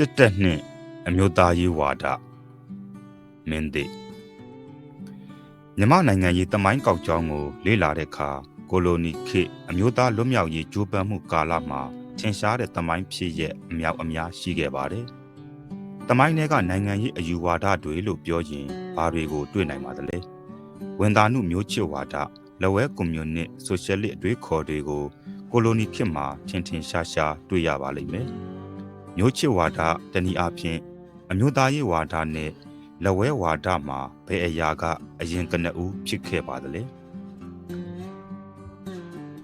စစ်တပ်နှင့်အမျိုးသားရေးဝါဒမင်းသိမြန်မာနိုင်ငံရေးတမိုင်းကောက်ကြောင်းကို လေ့လာတဲ့အခါကိုလိုနီခေတ်အမျိုးသားလွတ်မြောက်ရေးကြိုးပမ်းမှုကာလမှာထင်ရှားတဲ့တမိုင်းဖြစ်ရဲ့အမြောက်အများရှိခဲ့ပါတယ်။တမိုင်းတွေကနိုင်ငံရေးအယူဝါဒတွေလို့ပြောရင်ဘာတွေကိုတွေ့နိုင်ပါသလဲ။ဝန်သားမှုမျိုးချစ်ဝါဒလက်ဝဲကွန်မြူနစ်ဆိုရှယ်လစ်အတွေးခေါ်တွေကိုကိုလိုနီခေတ်မှာထင်ထင်ရှားရှားတွေ့ရပါလိမ့်မယ်။ မျိုးချစ်ဝါဒတနည်းအားဖြင့်အမျိုးသားရေးဝါဒနဲ့လက်ဝဲဝါဒမှာဘယ်အရာက အရင်ကနဦးဖြစ်ခဲ့ပါသလဲ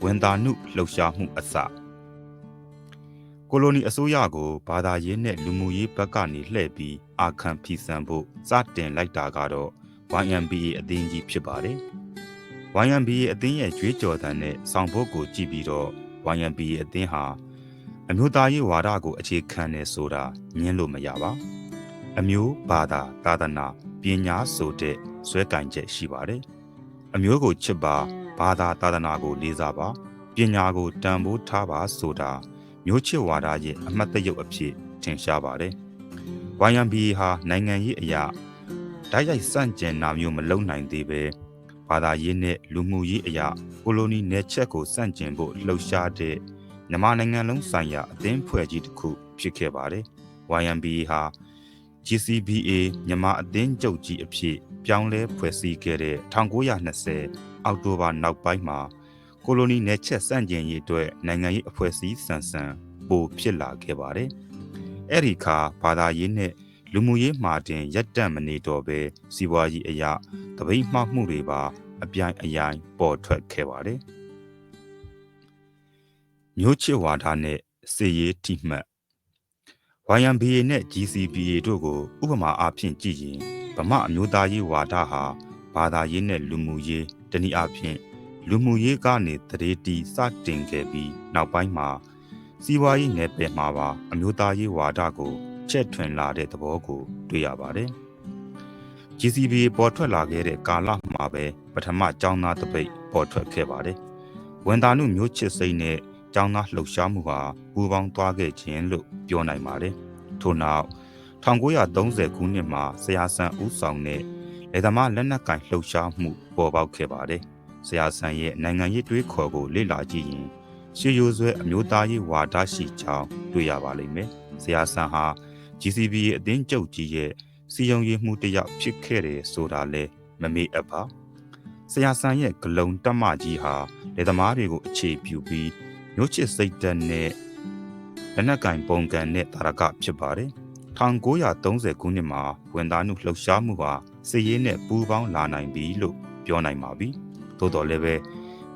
ဝန်တာနုလှုပ်ရှားမှုအစကိုလိုနီအစိုးရကိုဘာသာရေးနဲ့လူမှုရေးဘက်ကနေလှည့်ပြီးအာခံဖီဆန်ဖို့စတင်လိုက်တာကတော့ YMBA အသင်းကြီးဖြစ်ပါတယ် YMBA အသင်းရဲ့ကြွေးကြော်သံနဲ့ဆောင်ဖို့ကိုကြည့်ပြီးတော့ YMBA အသင်းဟာ အမျိုးသားရေးဝါဒကိုအခြေခံနေဆိုတာညင်းလို့မရပါဘူးအမျိုးဘာသာသာသနာပညာဆိုတဲ့ဆွဲကင်ချက်ရှိပါတယ်။အမျိုးကိုချစ်ပါဘာသာသာသနာကိုလေးစားပါပညာကိုတန်ဖိုးထားပါဆိုတာမျိုးချစ်ဝါဒရဲ့အမှတ်တရုပ်အဖြစ်ထင်ရှားပါတယ်။ YMBA ဟာနိုင်ငံရေးအရာဓာတ်ရိုက်စန့်ကျင်နာမျိုးမလုံနိုင်သေးပဲဘာသာရေးနဲ့လူမှုရေးအရာကိုလိုနီနယ်ချက်ကိုစန့်ကျင်ဖို့လှုံ့ဆော်တဲ့ မြန်မာနိုင်ငံလုံးဆိုင်ရာအသင်းဖွဲ့ကြီးတစ်ခုဖြစ်ခဲ့ပါတယ်။ YMBA ဟာ GCBA မြန်မာအသင်းချုပ်ကြီးအဖြစ်ပြောင်းလဲဖွဲ့စည်းခဲ့တဲ့1920အောက်တိုဘာနောက်ပိုင်းမှာကိုလိုနီနယ်ချက်စန့်ကျင်ရေးအတွက်နိုင်ငံရေးအဖွဲ့အစည်းဆန်ဆန်ပိုဖြစ်လာခဲ့ပါတယ်။အဲ့ဒီခါဘာသာရေးနဲ့လူမှုရေးမှာတင်ရက်တန့်မနေတော့ပဲစီးပွားရေးအရာတပိတ်မှောက်မှုတွေပါအပြိုင်အယိုင်ပေါ်ထွက်ခဲ့ပါတယ်။ မျိုးချစ်ဝါဒနဲ့စေရေးတိမှတ် YMBA နဲ့ GCBA တို့ကိုဥပမာအားဖြင့်ကြည့်ရင်ဗမာအမျိုးသားရေးဝါဒဟာဘာသာရေးနဲ့လူမှုရေးတနည်းအားဖြင့်လူမှုရေးကနေတရေတီစတင်ခဲ့ပြီးနောက်ပိုင်းမှာစီးပွားရေးနယ်ပယ်မှာပါအမျိုးသားရေးဝါဒကိုချက်ထွင်လာတဲ့သဘောကိုတွေ့ရပါတယ်။ GCBA ပေါ်ထွက်လာခဲ့တဲ့ကာလမှာပဲပထမចောင်းသားတပိတ်ပေါ်ထွက်ခဲ့ပါတယ်။ဝန်သားမှုမျိုးချစ်စိတ်နဲ့ ကျောင်းသားလှုပ်ရှားမှုဟာပူးပေါင်းသွားခဲ့ခြင်းလို့ပြောနိုင်ပါတယ်။ထို့နောက်1930ခုနှစ်မှာဆရာဆန်ဦးဆောင်တဲ့လေသမားလက်နက်ကင်လှုပ်ရှားမှုပေါ်ပေါက်ခဲ့ပါတယ်။ဆရာဆန်ရဲ့နိုင်ငံရေးတွေးခေါ်ကိုလေ့လာကြည့်ရင်ရှေးရိုးဆွဲအမျိုးသားရေးဝါဒရှိကြောင်းတွေ့ရပါလိမ့်မယ်။ဆရာဆန်ဟာ GCB ရဲ့အသင်းချုပ်ကြီးရဲ့စီယုံရေးမှုတယောက်ဖြစ်ခဲ့တယ်ဆိုတာလဲမမေ့အပ်ပါ။ဆရာဆန်ရဲ့ဂလုံတက်မကြီးဟာလေသမားတွေကိုအခြေပြုပြီး မျိုးချစ်စိတ်ဓာတ်နဲ့လက်နက်ကင်ပုံကံနဲ့တာရကဖြစ်ပါတယ်1930ခုနှစ်မှာဝန်သားမှုလှုပ်ရှားမှုဟာစစ်ရေးနဲ့ပူးပေါင်းလာနိုင်ပြီလို့ပြောနိုင်ပါပြီသို့တော်လည်းပဲ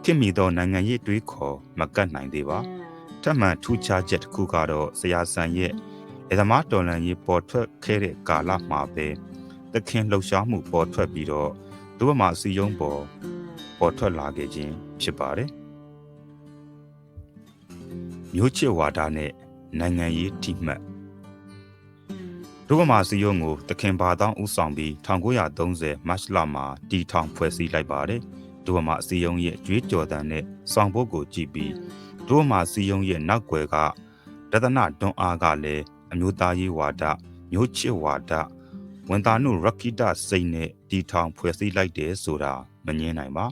ခင်မီသောနိုင်ငံရေးတွေးခေါ်မကတ်နိုင်သေးပါထပ်မံထူးခြားချက်တစ်ခုကတော့ဆရာဆန်ရဲ့အသမားတော်လန်ရေးပေါ်ထွက်ခဲ့တဲ့ကာလမှာပဲသခင်လှုပ်ရှားမှုပေါ်ထွက်ပြီးတော့သူ့မှာစီယုံပေါ်ပေါ်ထွက်လာခဲ့ခြင်းဖြစ်ပါတယ် မျိုးချစ်ဝါဒနဲ့နိုင်ငံရေးထိမှတ်ဒုဗမာစီယုံကိုတခင်ဘာတောင်းဦးဆောင်ပြီး1930မတ်လမှာတီထောင်ဖွဲ့စည်းလိုက်ပါတယ်ဒုဗမာစီယုံရဲ့ကြွေးကြော်တန်နဲ့ဆောင်ဖို့ကိုကြည့်ပြီးဒုဗမာစီယုံရဲ့နောက်ွယ်ကတဒနာတွန်းအားကလည်းအမျိုးသားရေးဝါဒမျိုးချစ်ဝါဒဝန်တာနုရခိတစိတ်နဲ့တီထောင်ဖွဲ့စည်းလိုက်တယ်ဆိုတာမငင်းနိုင်ပါ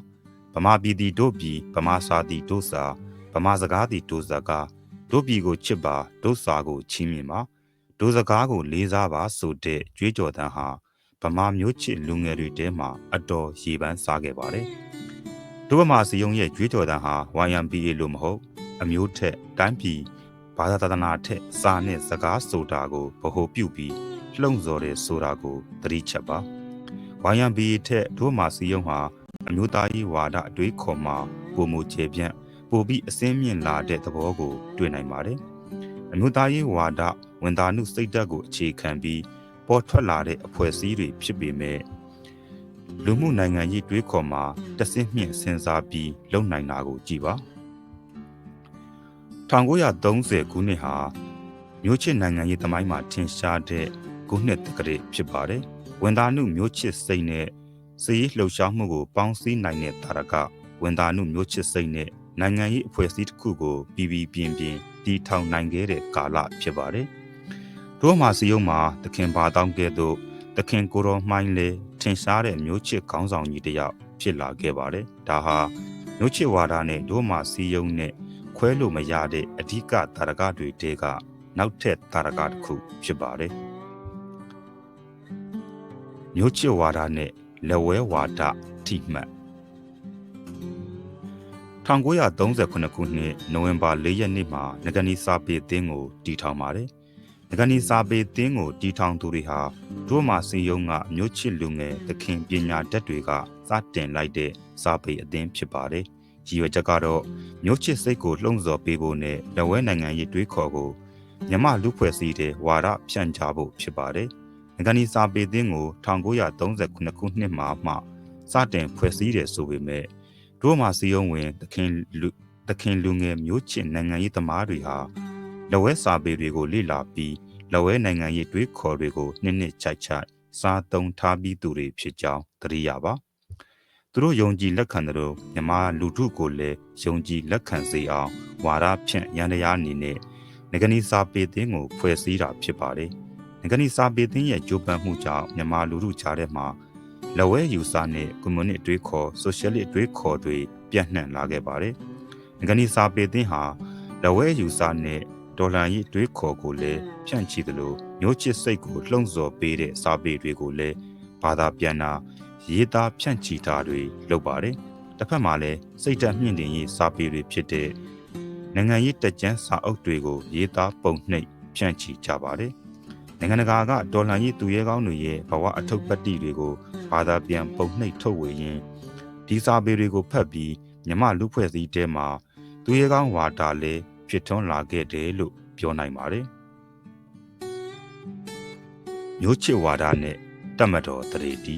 ဗမာပြည်တီတို့ပြည်ဗမာစာတီတို့စာ ဗမာစကားတီတို့စကားတို့ပြည်ကိုချစ်ပါတို့စာကိုချီးမြှင့်ပါတို့စကားကိုလေးစားပါဆိုတဲ့ကြွေးကြော်သံဟာဗမာမျိုးချစ်လူငယ်တွေထဲမှာအတော်ရေပန်းစားခဲ့ပါတယ်တို့ဗမာစီယုံရဲ့ကြွေးကြော်သံဟာ YMBA လို့မဟုတ်အမျိုးထက်တိုင်းပြည်ဘာသာတဒနာထက်စာနဲ့စကားဆိုတာကိုဗဟိုပြုပြီးလှုံ့ဆော်တယ်ဆိုတာကိုသတိချက်ပါ YMBA ထက်တို့ဗမာစီယုံဟာအမျိုးသားရေးဝါဒအတွေးခေါ်မှာပုံမူခြေပြန့် ပိုပြီးအစင်းမြင့်လာတဲ့သဘောကို တွေ့နိုင်ပါတယ်။အမျိုးသားရေးဝါဒဝန်သားမှုစိတ်ဓာတ်ကိုအခြေခံပြီးပေါ်ထွက်လာတဲ့အဖွဲ့အစည်းတွေဖြစ်ပေမဲ့လူမှုနိုင်ငံရေးတွေးခေါ်မှာတဆင့်မြင့်စဉ်းစားပြီးလုံနိုင်တာကိုကြည်ပါ1930ခုနှစ်ဟာမျိုးချစ်နိုင်ငံရေးသမိုင်းမှာထင်ရှားတဲ့ခုနှစ်တက္ကရာဖြစ်ပါတယ်ဝန်သားမှုမျိုးချစ်စိတ်နဲ့စည်လှုပ်ရှားမှုကိုပေါင်းစည်းနိုင်တဲ့တာရကဝန်သားမှုမျိုးချစ်စိတ်နဲ့ နိုင်ငံရေးအဖွဲ့အစည်းတစ်ခုကိုပြည်ပြည်ပြင်းပြင်းတည်ထောင်နိုင်ခဲ့တဲ့ကာလဖြစ်ပါတယ်။တို့မှာစီယုံမှာသခင်ဘာတောင်းကဲ့သို့သခင်ကိုတော်မှိုင်းလေထင်ရှားတဲ့မျိုးချစ်ခေါင်းဆောင်ကြီးတစ်ယောက်ဖြစ်လာခဲ့ပါတယ်ဒါဟာမျိုးချစ်ဝါဒနဲ့တို့မှာစီယုံနဲ့ခွဲလို့မရတဲ့အဓိကတာရကတွေတဲကနောက်ထပ်တာရကတစ်ခုဖြစ်ပါတယ်မျိုးချစ်ဝါဒနဲ့လက်ဝဲဝါဒထိမှတ် 1938ခုနှစ်နိုဝင်ဘာ4ရက်နေ့မှာငကနီစာပေအသင်းကိုတည်ထောင်ပါတယ်။ငကနီစာပေအသင်းကိုတည်ထောင်သူတွေဟာတို့မှစီယုံကမြို့ချစ်လူငယ်သခင်ပညာတတ်တွေကစတင်လိုက်တဲ့စာပေအသင်းဖြစ်ပါတယ်။ရည်ရွယ်ချက်ကတော့မြို့ချစ်စိတ်ကိုလှုံ့ဆော်ပေးဖို့နဲ့လက်ဝဲနိုင်ငံရေးတွေးခေါ်ကိုမြမလူဖွဲ့စည်းတဲ့ဝါဒဖြန့်ချဖို့ဖြစ်ပါတယ်။ငကနီစာပေအသင်းကို1939ခုနှစ်မှာမှစတင်ဖွဲ့စည်းတယ်ဆိုပေမဲ့ တို့မှစီယုံဝင်သခင်လူသခင်လူငယ်မျိုးချစ်နိုင်ငံရေးသမားတွေဟာလဝဲစာပေတွေကိုလေ့လာပြီးလဝဲနိုင်ငံရေးတွေးခေါ်တွေကိုနှစ်နှစ်ချိုက်ချိုက်စားသုံးထားပြီးသူတွေဖြစ်ကြောင်းသတိရပါသူတို့ယုံကြည်လက်ခံတဲ့လို့မြမလူထုကိုလည်းယုံကြည်လက်ခံစေအောင်ဝါဒဖြန့်ရန်တရားအနေနဲ့ငကနီစာပေသင်းကိုဖွဲ့စည်းတာဖြစ်ပါတယ်ငကနီစာပေသင်းရဲ့ကြိုးပမ်းမှုကြောင့်မြမလူထုကြားထဲမှာ လဝဲယူဆနဲ့ကွန်မြူနစ်အတွေးခေါ်ဆိုရှယ်လစ်အတွေးခေါ်တွေပြန့်နှံ့လာခဲ့ပါတယ်။ငကနီစာပေသင်းဟာလဝဲယူဆနဲ့ဒေါ်လာရေးအတွေးခေါ်ကိုလည်းဖြန့်ချီသလိုမျိုးချစ်စိတ်ကိုလှုံ့ဆော်ပေးတဲ့စာပေတွေကိုလည်းဘာသာပြန်တာရေးသားဖြန့်ချီတာတွေလုပ်ပါတယ်။တစ်ဖက်မှာလည်းစိတ်ဓာတ်မြင့်တင်ရေးစာပေတွေဖြစ်တဲ့နိုင်ငံရေးတက်ကြမ်းစာအုပ်တွေကိုရေးသားပုံနှိပ်ဖြန့်ချီကြပါတယ်။ နိုင်ငံတကာကဒေါ်လာရေးသူရဲကောင်းတွေရဲ့ဘဝအထုပ်ပတ်တိတွေကိုဘာသာပြန်ပုံနှိပ်ထုတ်ဝေရင်းဒီစာပေတွေကိုဖတ်ပြီးမြမလူဖွဲ့စည်းတဲမှာသူရဲကောင်းဝါတာလည်းဖြစ်ထွန်းလာခဲ့တယ်လို့ပြောနိုင်ပါတယ်မျိုးချစ်ဝါဒနဲ့တတ်မတော်တရေတီ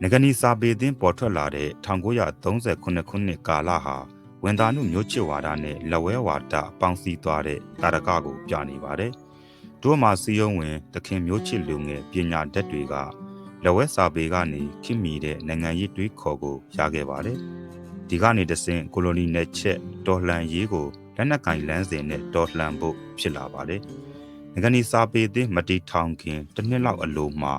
ငကနီစာပေသင်းပေါ်ထွက်လာတဲ့1938ခုနှစ်ကာလဟာ ဝန်သားမှုမျိုးချစ်ဝါဒနဲ့လက်ဝဲဝါဒပေါင်းစည်းသွားတဲ့တာရကကိုပြနေပါတယ်။တို့မှာစီယုံဝင်သခင်မျိုးချစ်လူငယ်ပညာတတ်တွေကလက်ဝဲစာပေကနေခင်မီတဲ့နိုင်ငံရေးတွေးခေါ်ကိုရခဲ့ပါတယ်။ဒီကနေတဆင့်ကိုလိုနီနယ်ချက်တော်လှန်ရေးကိုလက်နက်ကင်လန်းစဉ်နဲ့တော်လှန်ဖို့ဖြစ်လာပါတယ်။ငကနီစာပေသင်းမတီထောင်ခင်တစ်နှစ်လောက်အလိုမှာ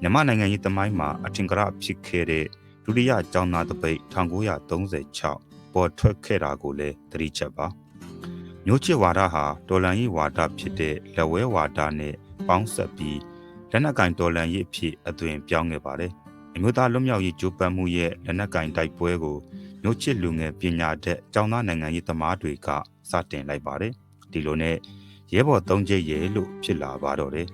မြန်မာနိုင်ငံရေးသမိုင်းမှာအထင်ကရဖြစ်ခဲ့တဲ့ဒုတိယကျောင်းသားတပိတ်1936 ပေါ်ထွက်ခဲ့တာကိုလည်းသတိချက်ပါမျိုးချစ်ဝါဒဟာတော်လန်ရေးဝါဒဖြစ်တဲ့လက်ဝဲဝါဒနဲ့ပေါင်းဆက်ပြီးလက်နက်ကင်တော်လန်ရေးအဖြစ်အသွင်ပြောင်းခဲ့ပါတယ်အမျိုးသားလွတ်မြောက်ရေးကြိုးပမ်းမှုရဲ့လက်နက်ကင်တိုက်ပွဲကိုမျိုးချစ်လူငယ်ပညာတတ်ကျောင်းသားနိုင်ငံရေးသမားတွေကစတင်လိုက်ပါတယ်ဒီလိုနဲ့ရဲဘော်သုံးချိတ်ရဲလို့ဖြစ်လာပါတော့တယ်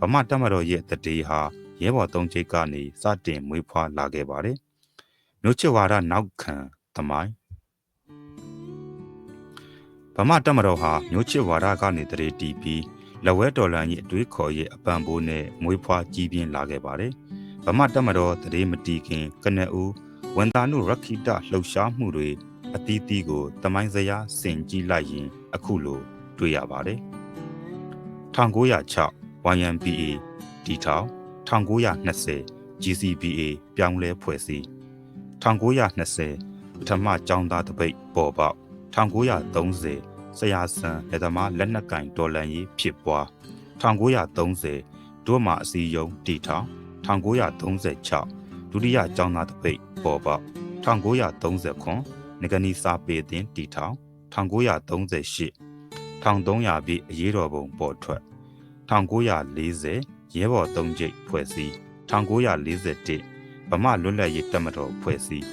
ဗမာတပ်မတော်ရဲ့တတေဟာရဲဘော်သုံးချိတ်ကနေစတင်မွေးဖွားလာခဲ့ပါတယ်မျိုးချစ်ဝါဒနောက်ခံသမိုင်း ဗမာတက်မတော်ဟာမျိုးချစ်ဝါဒကနေတရေတီးပြီးလက်ဝဲတော်လန်ကြီးအတွေးခေါ်ရဲ့အပံပိုးနဲ့မွေးဖွားကြီးပြင်းလာခဲ့ပါတယ်။ဗမာတက်မတော်တရေမတီခင်ကနဦးဝန်တာနုရခိတလှုပ်ရှားမှုတွေအသီးသီးကိုတမိုင်းစရာဆင်ကြည့်လိုက်ရင် အခုလိုတွေ့ရပါတယ်။1906 YMPA တီထောင်1920 GCPA ပြောင်းလဲဖွဲ့စည်း1920ပထမကျောင်းသားတပိတ်ပေါ်ပေါက်1930 ဆရာဆန်လက်သမားလက်နက်ကင်တော်လန်ရေးဖြစ်ပွား1930ဒုမာအစည်းယုံတည်ထောင်1936ဒုတိယကျောင်းသားတပိတ်ပေါ်ပေါက်1939ငကနီစာပေတင်တည်ထောင်1938 1300ပြည့်အရေးတော်ပုံပေါ်ထွက်1940ရဲဘော်သုံးကျိတ်ဖွဲ့စည်း1941ဗမာလွတ်လပ်ရေးတပ်မတော်ဖွဲ့စည်း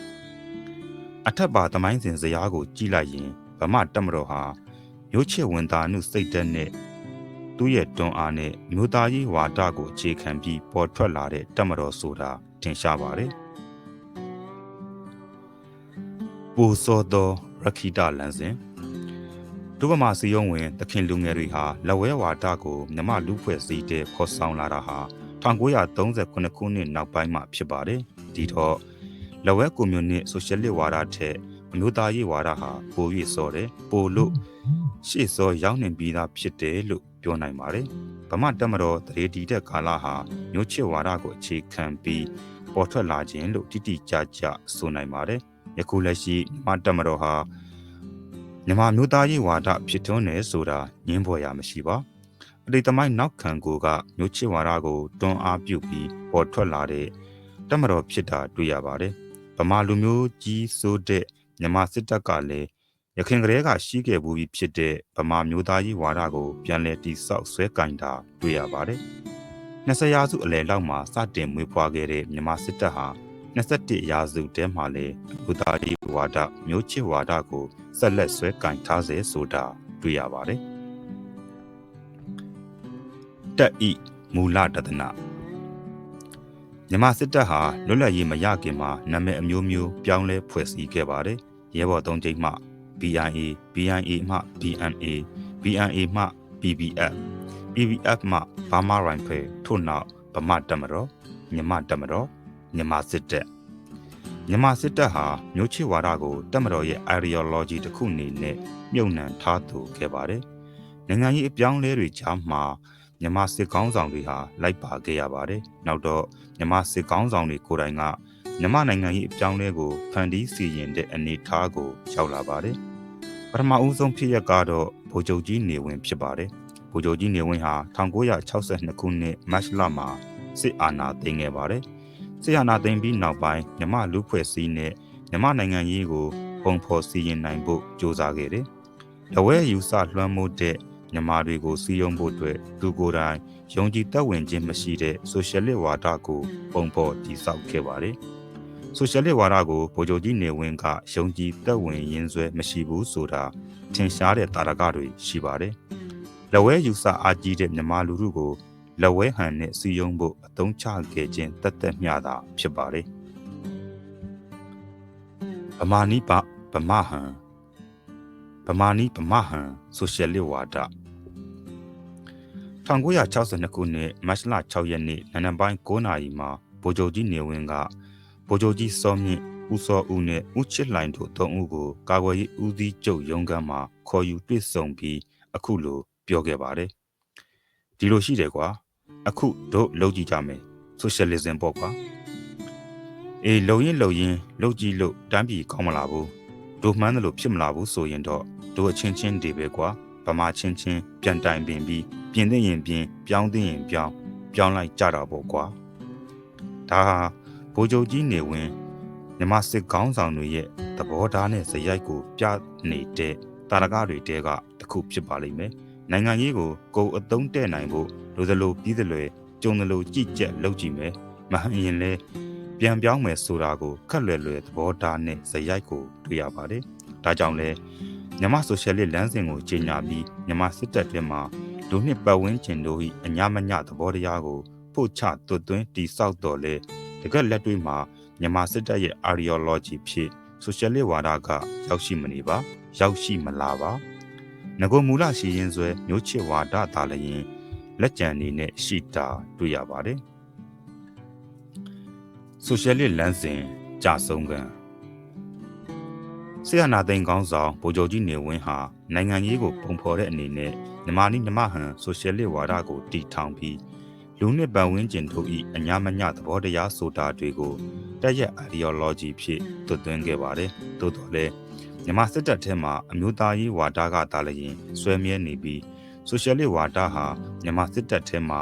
အထက်ပါသမိုင်းစဉ်ဇယားကိုကြည့်လိုက်ရင်ဗမာတပ်မတော်ဟာ မျိုးချစ်ဝင်သားမှုစိတ်သက်နဲ့သူ့ရဲ့တွန်းအားနဲ့မျိုးသားရေးဝါဒကိုအခြေခံပြီးပေါ်ထွက်လာတဲ့တပ်မတော်ဆိုတာထင်ရှားပါတယ်။ပူစောသောရခိတလန်စဉ်ဒုဗမာစီယုံဝင်သခင်လူငယ်တွေဟာလက်ဝဲဝါဒကိုမြမလူဖွဲ့စည်းတဲ့ခေါ်ဆောင်လာတာဟာ1939ခုနှစ်နောက်ပိုင်းမှာဖြစ်ပါတယ်။ဒီတော့လက်ဝဲကွန်မြူနစ်ဆိုရှယ်လစ်ဝါဒထက်အမျိုးသားရေးဝါဒဟာပို၍စောတယ်ပိုလို့ ရှေ့စောရောက်နေပြီးသားဖြစ်တယ်လို့ပြောနိုင်ပါတယ်ဗမာတက်မတော်တရေတီတဲ့ကာလဟာမျိုးချစ်ဝါဒကိုအခြေခံပြီးပေါ်ထွက်လာခြင်းလို့တိတိကျကျဆိုနိုင်ပါတယ်ယခုလက်ရှိဗမာတက်မတော်ဟာမြန်မာမျိုးသားရေးဝါဒဖြစ်ထွန်းနေဆိုတာငင်းပေါ်ရမရှိပါပရိသမိုင်းနောက်ခံကိုကမျိုးချစ်ဝါဒကိုတွန်းအားပြုပြီးပေါ်ထွက်လာတဲ့တမတော်ဖြစ်တာတွေ့ရပါတယ်ဗမာလူမျိုးကြီးစိုးတဲ့မြန်မာစစ်တပ်ကလည်း ရခင်ကလေးကရှိခဲ့ဘူးပြီးဖြစ်တဲ့ဗမာမျိုးသားရေးဝါဒကိုပြန်လည်တိဆောက်ဆွဲကင်တာတွေ့ရပါတယ်20ရာစုအလယ်လောက်မှာစတင်မွေးဖွားခဲ့တဲ့မြန်မာစစ်တပ်ဟာ21ရာစုတဲမှာလည်းဘူတာဒီဝါဒမျိုးချစ်ဝါဒကိုဆက်လက်ဆွဲကင်ထားစေဆိုတာတွေ့ရပါတယ်တက်ဤမူလတဒနာမြန်မာစစ်တပ်ဟာလွတ်လပ်ရေးမရခင်မှာနာမည်အမျိုးမျိုးပြောင်းလဲဖွဲ့စည်းခဲ့ပါတယ်ရဲဘော်သုံးကျိတ်မှ BIA BIA မှ BMA BNA မှ PBF PBF မှ Burma Rifle ထို့နောက်ဗမာတပ်မတော်မြန်မာတပ်မတော်မြန်မာစစ်တပ်မြန်မာစစ်တပ်ဟာမျိုးချစ်ဝါဒကိုတပ်မတော်ရဲ့ ideology တစ်ခုအနေနဲ့မြုံနှံထားသူခဲ့ပါတယ်နိုင်ငံရေးအပြောင်းလဲတွေကြားမှာမြန်မာစစ်ကောင်းဆောင်တွေဟာလိုက်ပါခဲ့ရပါတယ်နောက်တော့မြန်မာစစ်ကောင်းဆောင်တွေကိုယ်တိုင်က မြန်မာနိုင်ငံ၏အပြောင်းလဲကိုဖန်တီးစီရင်တဲ့အနေအထားကိုရောက်လာပါတယ်ပထမဦးဆုံးဖြစ်ရက်ကတော့ဗိုလ်ချုပ်ကြီးနေဝင်ဖြစ်ပါတယ်ဗိုလ်ချုပ်ကြီးနေဝင်ဟာ1962ခုနှစ်မတ်လမှာစစ်အာဏာသိမ်းခဲ့ပါတယ်စစ်အာဏာသိမ်းပြီးနောက်ပိုင်းမြမလူဖွဲ့စည်းနဲ့မြမနိုင်ငံရေးကိုပုံဖော်စီရင်နိုင်ဖို့ကြိုးစားခဲ့တယ်။လဝဲယူဆလွှမ်းမိုးတဲ့မြန်မာတွေကိုစီယုံဖို့အတွက်သူကိုယ်တိုင်ယုံကြည်သက်ဝင်ခြင်းမရှိတဲ့ဆိုရှယ်လစ်ဝါဒကိုပုံဖော်တည်ဆောက်ခဲ့ပါတယ်။ ဆိုရှယ်လစ်ဝါဒကိုဗိုလ်ချုပ်ကြီးနေဝင်းကယုံကြည်သက်ဝင်ရင်းဆွဲမရှိဘူးဆိုတာထင်ရှားတဲ့တာရကတွေရှိပါတယ်။လဝဲယူဆအားကြီးတဲ့မြန်မာလူထုကိုလက်ဝဲဟန်နဲ့စီယုံဖို့အသုံးချခဲ့ခြင်းတသက်မျှတာဖြစ်ပါတယ်။ဗမာနိပဗမာဟန်ဗမာနီးဗမာဟန်ဆိုရှယ်လစ်ဝါဒ1962ခုနှစ်မတ်လ6ရက်နေ့နံနက်ပိုင်း9နာရီမှာဗိုလ်ချုပ်ကြီးနေဝင်းက ဗိုလ်ချုပ်ကြီးစောမြင့်ဦးစောဦးနဲ့ဦးချစ်လိုင်တို့သုံးဦးကိုကာကွယ်ရေးဦးစီးချုပ်ရုံးခန်းမှာခေါ်ယူတွေ့ဆုံပြီးအခုလိုပြောခဲ့ပါတယ်ဒီလိုရှိတယ်ကွာအခုတို့လုပ်ကြည့်ကြမယ်ဆိုရှယ်လစ်ဇမ်ပေါ့ကွာအေးလုံရင်လုံရင်လုပ်ကြည့်လို့တန်းပြည်ကောင်းမလားဘူးတို့မှန်းတယ်လို့ဖြစ်မလာဘူးဆိုရင်တော့တို့အချင်းချင်းတွေပဲကွာဗမာချင်းချင်းပြန်တိုင်ပင်ပြီးပြင်သိရင်ပြင်ပြောင်းသိရင်ပြောင်းပြောင်းလိုက်ကြတာပေါ့ကွာဒါဟာ ဘိုးချုပ်ကြီးနေဝင်မြမစစ်ကောင်းဆောင်တွေရဲ့သဘောထားနဲ့ဇယိုက်ကိုပြနေတဲ့တာရကတွေတဲကတစ်ခုဖြစ်ပါလိမ့်မယ်နိုင်ငံရေးကိုကိုအသုံးတဲ့နိုင်ဖို့လိုသလိုပြီးသလိုကြုံသလိုကြည်ကြက်လုပ်ကြည့်မယ်မဟန်ရင်လဲပြန်ပြောင်းမယ်ဆိုတာကိုခက်လွယ်လွယ်သဘောထားနဲ့ဇယိုက်ကိုတွေ့ရပါတယ်ဒါကြောင့်လဲမြန်မာဆိုရှယ်လစ်လမ်းစဉ်ကိုကြီးညာပြီးမြန်မာစစ်တပ်ထဲမှာလူနှစ်ပတ်ဝန်းကျင်တို့၏အညာမညသဘောတရားကိုပို့ချသွတ်သွင်းတိဆောက်တော်လဲ တကက်လက်တွေ့မှာမြန်မာစစ်တပ်ရဲ့ ideology ဖြစ်ဆိုရှယ်လစ်ဝါဒကရောက်ရှိမနေပါ ရောက်ရှိမလာပါငကိုမူလရှိရင်ဆွဲမျိုးချစ်ဝါဒသာလျင်လက်ကျန်အနေနဲ့ရှိတာတွေ့ရပါတယ်ဆိုရှယ်လစ်လမ်းစဉ်ကြဆုံးကံဆီယနာသိန်းကောင်းဆောင်ဗိုလ်ချုပ်ကြီးနေဝင်းဟာနိုင်ငံရေးကိုပုံဖော်တဲ့အနေနဲ့မြမနိမြမဟန်ဆိုရှယ်လစ်ဝါဒကိုတည်ထောင်ပြီး လူနှစ်ပန်ဝန်းကျင်တို့၏အညာမညသဘောတရားဆိုတာတွေကိုတက်ရက် ideology ဖြစ်သွတ်သွင်းခဲ့ပါတယ်။သို့တော်လည်းမြမစစ်တပ်ထဲမှာအမျိုးသားရေးဝါဒကတာလျင်ဆွဲမြဲနေပြီးဆိုရှယ်လစ်ဝါဒဟာမြမစစ်တပ်ထဲမှာ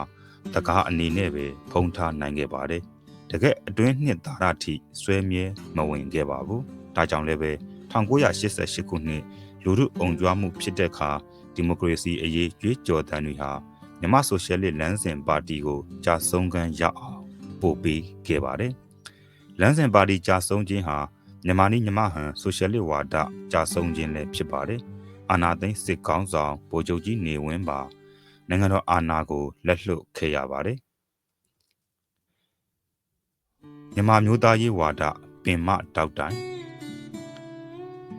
တကားအနေနဲ့ပဲဖုံးထားနိုင်ခဲ့ပါတယ်။တကယ်အတွင်းနှစ်သာရထိဆွဲမြဲမဝင်ခဲ့ပါဘူး။ဒါကြောင့်လည်းပဲ1988ခုနှစ်လူထုအုံကြွားမှုဖြစ်တဲ့အခါဒီမိုကရေစီအရေးကြွေးကြော်သံတွေဟာ မြမဆိုရှယ်လစ်လမ်းစဉ်ပါတီကိုကြာဆုံးခန်းရောက်အောင်ပို့ပေးခဲ့ပါတယ်။လမ်းစဉ်ပါတီကြာဆုံးခြင်းဟာမြန်မာနီးမြမဟန်ဆိုရှယ်လစ်ဝါဒကြာဆုံးခြင်းလည်းဖြစ်ပါတယ်။အာနာသိန်းစစ်ကောင်းဆောင်ဗိုလ်ချုပ်ကြီးနေဝင်းပါနိုင်ငံတော်အာဏာကိုလက်လွတ်ခဲ့ရပါတယ်။မြန်မာမျိုးသားရေးဝါဒပင်မတောက်တိုင်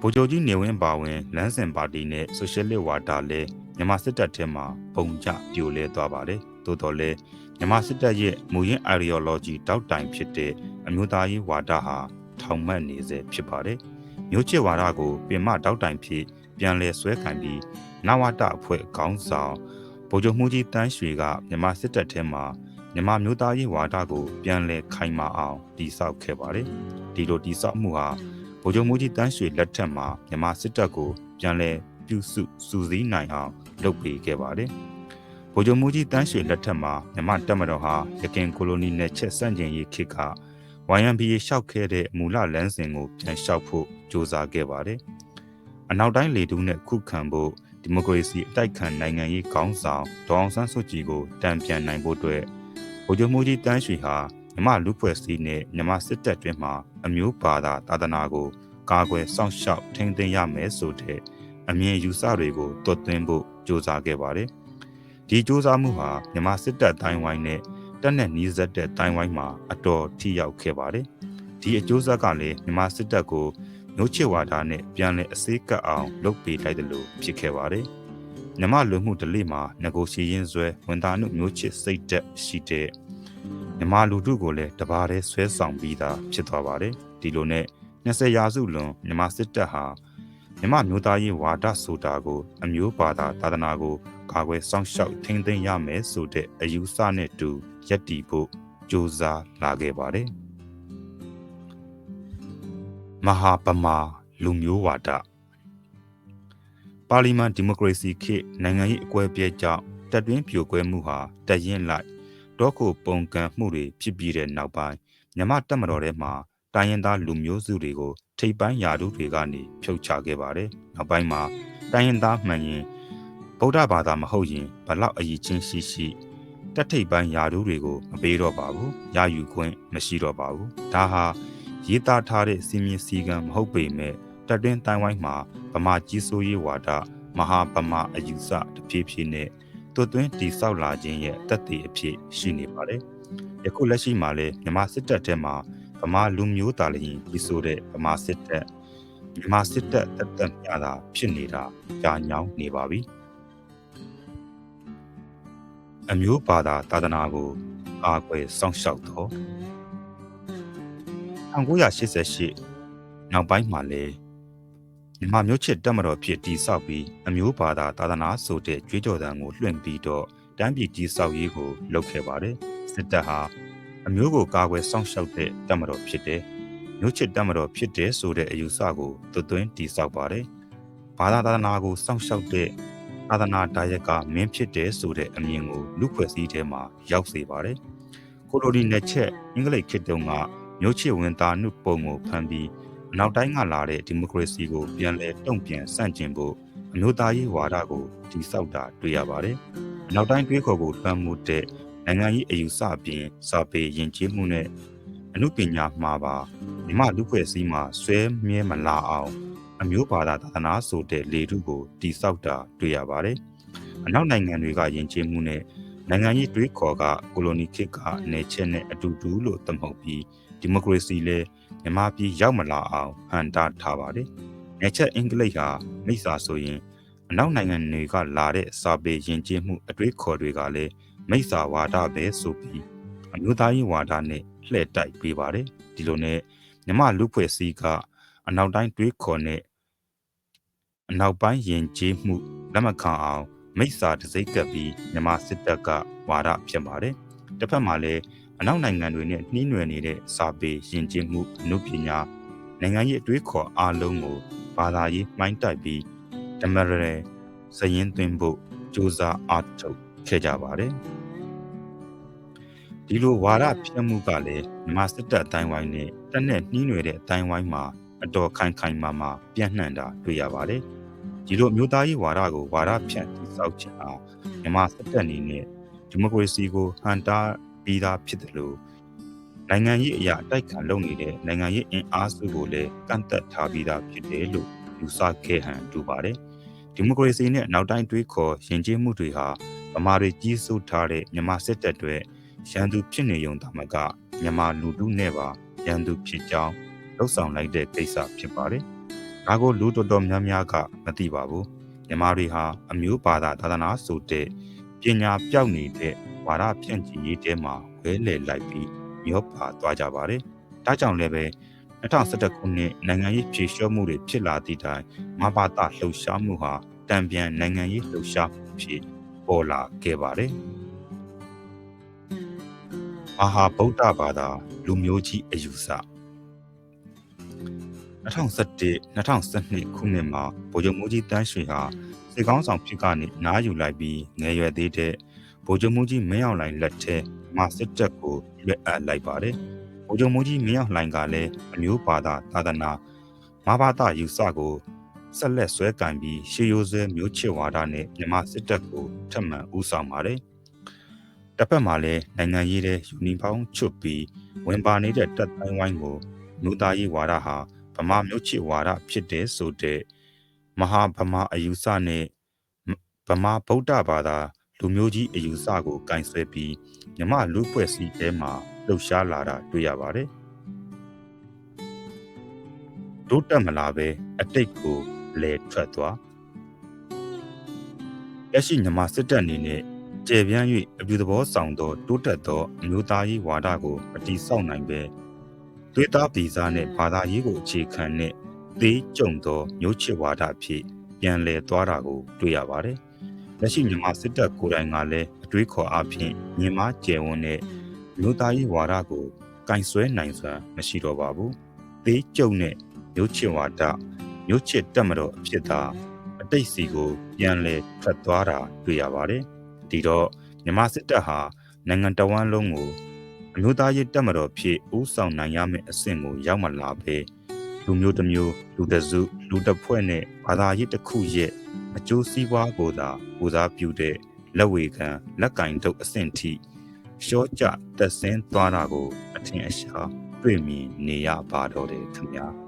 ဗိုလ်ချုပ်ကြီးနေဝင်းပါဝင်လမ်းစဉ်ပါတီနဲ့ဆိုရှယ်လစ်ဝါဒလည်း မြန်မာစစ်တပ်ထဲမှာပုံကျပြိုလဲသွားပါတယ်။သို့တော်လည်းမြန်မာစစ်တပ်ရဲ့မူရင်း ideology တောက်တိုင်ဖြစ်တဲ့အမျိုးသားရေးဝါဒဟာထောင်မှတ်နေစေဖြစ်ပါတယ်။မျိုးချစ်ဝါဒကိုပြင်မတောက်တိုင်ဖြစ်ပြန်လဲဆွဲခံပြီးနဝတအဖွဲ့ခေါင်းဆောင်ဗိုလ်ချုပ်မှုကြီးတန်းရွှေကမြန်မာစစ်တပ်ထဲမှာမြန်မာမျိုးသားရေးဝါဒကိုပြန်လဲခိုင်မာအောင်တည်ဆောက်ခဲ့ပါတယ်။ဒီလိုတည်ဆောက်မှုဟာဗိုလ်ချုပ်မှုကြီးတန်းရွှေလက်ထက်မှာမြန်မာစစ်တပ်ကိုပြန်လည်ပြုစုစူးစီးနိုင်အောင် လုပ်ပေးခဲ့ပါတယ်။ဗဗိုလ်ချုပ်မှုကြီးတန်းရွှေလက်ထက်မှာမြမတက်မတော်ဟာရခင်ကိုလိုနီနယ်ချက်စန့်ကျင်ရေးခေတ်က YMBA ရှောက်ခဲ့တဲ့မူလလမ်းစဉ်ကိုပြန်လျှောက်ဖို့ကြိုးစားခဲ့ပါတယ်။အနောက်တိုင်းလေတူးနဲ့ခုခံဖို့ဒီမိုကရေစီအတိုက်ခံနိုင်ငံရေးခေါင်းဆောင်ဒေါအောင်ဆန်းစုကြည်ကိုတံပြန်နိုင်ဖို့အတွက်ဗိုလ်ချုပ်မှုကြီးတန်းရွှေဟာမြမလူဖွဲ့စည်းနဲ့မြမစစ်တပ်တွင်မှအမျိုးဘာသာသာသနာကိုကာကွယ်စောင့်ရှောက်ထိန်းသိမ်းရမယ်ဆိုတဲ့အမြင်ယူဆတွေကိုတွတ်သွင်းဖို့ ကြိုးစားခဲ့ပါတယ်။ဒီကြိုးစားမှုဟာမြမစစ်တပ်တိုင်းဝိုင်းနဲ့တက်နဲ့နီးစပ်တဲ့တိုင်းဝိုင်းမှာအတော်ထိရောက်ခဲ့ပါတယ်။ဒီအကျိုးဆက်ကလည်းမြမစစ်တပ်ကိုမျိုးချစ်ဝါဒနဲ့ပြန်လည်အစေးကပ်အောင်လုပ်ပေးလိုက်တယ်လို့ဖြစ်ခဲ့ပါတယ်။မြမလူမှုဓလေ့မှာငကိုရှိရင်ဆွဲဝန်သားမှုမျိုးချစ်စိတ်တက်ရှိတဲ့မြမလူထုကိုလည်းတပါးတည်းဆွဲဆောင်ပြီးသားဖြစ်သွားပါတယ်။ဒီလိုနဲ့20ရာစုလွန်မြမစစ်တပ်ဟာ မြမမျိုးသားရေးဝါဒဆိုတာကို အမျိုးဘာသာသာသနာကိုကာကွယ်စောင့်ရှောက်ထိန်းသိမ်းရမယ်ဆိုတဲ့အယူဆနဲ့တူယက်တီဖို့ကြိုးစားလာခဲ့ပါတယ်။မဟာပမာလူမျိုးဝါဒပါလီမန်ဒီမိုကရေစီခေတ်နိုင်ငံရေးအကွဲပြဲကြောင့်တက်တွင်းပြိုကွဲမှုဟာတရင်လိုက်တောခုပုံကံမှုတွေဖြစ်ပြီးတဲ့နောက်ပိုင်းမြမတက်မတော်ထဲမှာ တိုင်းရင်းသားလူမျိုးစုတွေကိုထိပ်ပိုင်းယာတုတွေကနေဖြုတ်ချခဲ့ပါတယ်။နောက်ပိုင်းမှာတိုင်းရင်းသားမှန်ရင်ဗုဒ္ဓဘာသာမဟုတ်ရင်ဘလောက်အည်ချင်းရှိရှိတက်ထိပ်ပိုင်းယာတုတွေကိုမပေးတော့ပါဘူး။ရယူခွင့်မရှိတော့ပါဘူး။ဒါဟာရေးသားထားတဲ့စီမင်းစည်းကမ်းမဟုတ်ပေမဲ့တက်တွင်းတိုင်းဝိုင်းမှာဗမာကြီးစိုးရေးဝါဒမဟာဗမာအယူဆတဖြည်းဖြည်းနဲ့တွတ်သွင်းတိဆောက်လာခြင်းရဲ့တက်တည်အဖြစ်ရှိနေပါတယ်။ယခုလက်ရှိမှာလည်းမြမစစ်တပ်ထဲမှာ ဗမာလူမျိုးသားလည်းကြီးဆိုတဲ့ဗမာစစ်တပ်မြမစစ်တပ်တက်တက်မြတာဖြစ်နေတာကြာညောင်းနေပါပြီ။အမျိုးဘာသာသာသနာကိုအားကွယ်စောင့်ရှောက်တော့1988နောက်ပိုင်းမှာလည်းမြန်မာမျိုးချစ်တက်မတော်ဖြစ်တည်ဆောက်ပြီးအမျိုးဘာသာသာသနာဆိုတဲ့ကြွေးကြော်သံကိုလွှင့်ပြီးတော့တန်းပြည်ကြီးဆောက်ရေးကိုလုပ်ခဲ့ပါတယ်စစ်တပ်ဟာ အမျိုးကိုကာကွယ်စောင့်ရှောက်တဲ့တက်မတော်ဖြစ်တယ်မျိုးချစ်တက်မတော်ဖြစ်တယ်ဆိုတဲ့အယူဆကိုသွသွင်းတည်ဆောက်ပါတယ်ဘာသာသာသနာကိုစောင့်ရှောက်တဲ့သာသနာဒါယကမင်းဖြစ်တယ်ဆိုတဲ့အမြင်ကိုလူဖွဲ့စည်းထဲမှာရောက်စေပါတယ်ကိုလိုဒီနဲ့ချက်အင်္ဂလိပ်ခေတ်တုန်းကမျိုးချစ်ဝင်သားနှုတ်ပုံကိုဖန်ပြီးအနောက်တိုင်းကလာတဲ့ဒီမိုကရေစီကိုပြန်လည်တုံ့ပြန်ဆန့်ကျင်ဖို့အမျိုးသားရေးဝါဒကိုတည်ဆောက်တာတွေ့ရပါတယ်။အနောက်တိုင်းတွေးခေါ်ကိုလွှမ်းမိုးတဲ့ နိုင်ငံရေးအယူဆအပြင်စာပေယဉ်ကျေးမှုနဲ့အမှုပညာမှာပါမြမလူဖွဲ့စည်းမှာဆွဲမြဲမလာအောင် အမျိုးဘာသာသာသနာဆိုတဲ့လေထုကိုတည်ဆောက်တာတွေ့ရပါတယ်။အနောက်နိုင်ငံတွေကယဉ်ကျေးမှုနဲ့နိုင်ငံရေးတွေးခေါ်ကကိုလိုနီခေတ်ကနေချက်နဲ့အတူတူလို့သတ်မှတ်ပြီးဒီမိုကရေစီလည်းမြန်မာပြည်ရောက်မလာအောင်ဟန်တာထားပါတယ်။နယ်ချက်အင်္ဂလိပ်ဟာမိစ္ဆာဆိုရင်အနောက်နိုင်ငံတွေကလာတဲ့စာပေယဉ်ကျေးမှုအတွေးခေါ်တွေကလည်း မိစ္ဆာဝါဒပဲဆိုပြီးအမျိုးသားရေးဝါဒနဲ့လှည့်တိုက်ပေးပါတယ်။ဒီလိုနဲ့မြမလူဖွဲ့စည်းကအနောက်တိုင်းတွေးခေါ်နဲ့အနောက်ပိုင်းယဉ်ကျေးမှုလက်မခံအောင်မိစ္ဆာတစိမ့်ကပ်ပြီးမြမစစ်တပ်ကဝါဒဖြစ်ပါတယ်။တစ်ဖက်မှာလည်းအနောက်နိုင်ငံတွေနဲ့နှီးနွယ်နေတဲ့စာပေယဉ်ကျေးမှုအမှုပညာနိုင်ငံရေးအတွေးခေါ်အားလုံးကိုဘာသာရေးမှိုင်းတိုက်ပြီးဓမ္မရဲစရင်သွင်းဖို့ကြိုးစားအားထုတ်ခဲ့ကြပါတယ် ဒီလိုဝါဒပြတ်မှုကလည်းမြမစစ်တပ်အတိုင်းဝိုင်းနဲ့တက်နဲ့နှီးနွယ်တဲ့အတိုင်းဝိုင်းမှာအတော်ခိုင်ခိုင်မာမာပြန့်နှံ့တာတွေ့ရပါတယ်ဒီလိုမျိုးသားရေးဝါဒကိုဝါဒဖြန့်တိစောက်ချင်အောင်မြမစစ်တပ်အနေနဲ့ဒီမိုကရေစီကိုဟန်တာပြီးသားဖြစ်တယ်လို့နိုင်ငံရေးအရာအတိုက်ခံလုပ်နေတဲ့နိုင်ငံရေးအင်အားစုကိုလည်းကန့်သက်ထားပြီးသားဖြစ်တယ်လို့ယူဆခဲ့ဟန်တူပါတယ်ဒီမိုကရေစီနဲ့နောက်တိုင်းတွေးခေါ်ယဉ်ကျေးမှုတွေဟာဗမာတွေကြီးစိုးထားတဲ့မြန်မာစစ်တပ်တွေရ န်သူဖြစ်နေုံတမကမြန်မာလူထုနဲ့ပါရန်သူဖြစ်ကြောင်းလှုပ်ဆောင်လိုက်တဲ့ကိစ္စဖြစ်ပါတယ်ဒါကိုလူတော်တော်များများကမသိပါဘူးမြန်မာတွေဟာအမျိုးဘာသာသာသနာဆိုတဲ့ပညာပြောက်နေတဲ့ဝါဒဖြန့်ချီရေးတဲမှာဝဲလည်လိုက်ပြီးမျောပါသွားကြပါတယ်။ဒါကြောင့်လည်းပဲ2011ခုနှစ်နိုင်ငံရေးဖြေလျှော့မှုတွေဖြစ်လာသည့်တိုင်မဘာသာလှုပ်ရှားမှုဟာတံပြန်နိုင်ငံရေးလှုပ်ရှားမှုဖြစ်ပေါ်လာခဲ့ပါတယ်။ မဟာဗုဒ္ဓဘာသာလူမျိုးကြီးအယူဆ2017 2012ခုနှစ်မှာဗိုလ်ချုပ်မိုးကြီးတန်းရွှေဟာစေကောင်းဆောင်ဖြစ်ကနေနားယူလိုက်ပြီးငယ်ရွယ်သေးတဲ့ဗိုလ်ချုပ်မူကြီးမင်းအောင်လှိုင်လက်ထဲမစစ်တပ်ကိုရွက်အပ်လိုက်ပါတယ်ဗိုလ်ချုပ်မူကြီးမင်းအောင်လှိုင်ကလည်းအမျိုးဘာသာသာသနာမဘာသာယူဆကိုဆက်လက်ဆွဲကင်ပြီးရှေးရိုးဆွဲမျိုးချစ်ဝါဒနဲ့မြမစစ်တပ်ကိုထပ်မံဦးဆောင်ပါတယ် တစ်ဖက်မှာလည်းနိုင်ငံရေးတဲ့ယူနီဖောင်းချွတ်ပြီးဝင်ပါနေတဲ့တပ်တိုင်းဝိုင်းကိုမြို့သားရေးဝါဒဟာဗမာမျိုးချစ်ဝါဒဖြစ်တဲ့ဆိုတဲ့မဟာဗမာအယူဆနဲ့ဗမာဗုဒ္ဓဘာသာလူမျိုးကြီးအယူဆကိုကင်ဆယ်ပြီးမြမလူ့ဖွဲ့စည်းထဲမှာလှုပ်ရှားလာတာတွေ့ရပါတယ်ဒုတက်မလာပဲအတိတ်ကိုလဲထွက်သွားရရှိမြမစစ်တပ်အနေနဲ့ ကျေပြန့်၍အပြူသဘောဆောင်သောတိုးတက်သောအမျိုးသားရေးဝါဒကိုမတိဆောက်နိုင်ပဲသွေးသားပြည်စားနှင့်ဘာသာရေးကိုအခြေခံတဲ့သေးကြုံသောမျိုးချစ်ဝါဒအဖြစ်ပြန်လည်သွားတာကိုတွေ့ရပါတယ်။လက်ရှိမြန်မာစစ်တပ်ကိုယ်တိုင်ကလည်းအတွေးခေါ်အဖြစ်မြင်မကျယ်ဝန်းတဲ့မျိုးသားရေးဝါဒကိုကင်ဆွဲနိုင်စွမ်းမရှိတော့ပါဘူး။သေးကြုံတဲ့မျိုးချစ်ဝါဒမျိုးချစ်တက်မတော်အဖြစ်သာအတိတ်စီကိုပြန်လည်ထွက်သွားတာတွေ့ရပါတယ်။ ဒီတော့မြန်မာစစ်တပ်ဟာနိုင်ငံတော်ဝန်လုံးကိုအမျိုးသားရေးတက်မတော်ဖြစ်ဦးဆောင်နိုင်ရမယ့်အဆင့်ကိုရောက်မလာပဲလူမျိုးတစ်မျိုးလူတစ်စုလူတစ်ဖွဲ့နဲ့ဘာသာရေးတစ်ခုရဲ့အကျိုးစီးပွားကိုသာပူစားပြုတဲ့လက်ဝေခံလက်ကင်တုပ်အဆင့်ထိရှော့ကျတက်ဆင်းသွားတာကိုအထင်အရှားတွေ့မြင်နေရပါတော့တယ်ခင်ဗျာ။